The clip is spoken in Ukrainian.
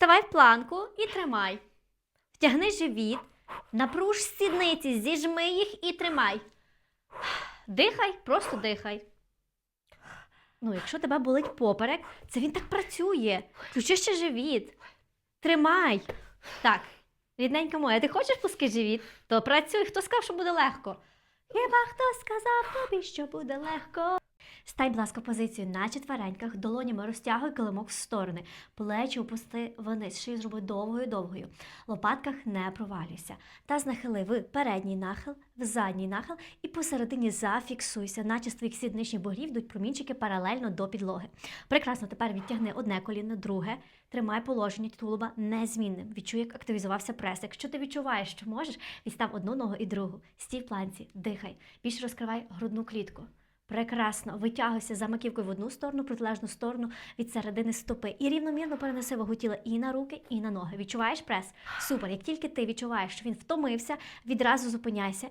Вставай в планку і тримай. Втягни живіт, напруж сідниці, зіжми їх і тримай. Дихай, просто дихай. Ну, якщо тебе болить поперек, це він так працює. Включи ще живіт. Тримай. Так, рідненька моя, ти хочеш пуски живіт? То працюй. Хто сказав, що буде легко? Хіба хто сказав тобі, що буде легко? Стай, будь ласка, позицію на четвереньках, долонями розтягуй килимок в сторони, плечі опусти вниз, шию зроби довгою-довгою. Лопатках не провалюйся. Таз нахили в передній нахил, в задній нахил і посередині зафіксуйся, наче з твоїх сідничних бугрів йдуть промінчики паралельно до підлоги. Прекрасно, тепер відтягни одне коліно, друге. Тримай положення тулуба незмінним. Відчуй, як активізувався прес. Якщо ти відчуваєш, що можеш, відстав одну ногу і другу. Стій в планці, дихай. Більше розкривай грудну клітку. Прекрасно. Витягуйся за маківкою в одну сторону, протилежну сторону від середини стопи. І рівномірно перенеси вагу тіла і на руки, і на ноги. Відчуваєш прес? Супер. Як тільки ти відчуваєш, що він втомився, відразу зупиняйся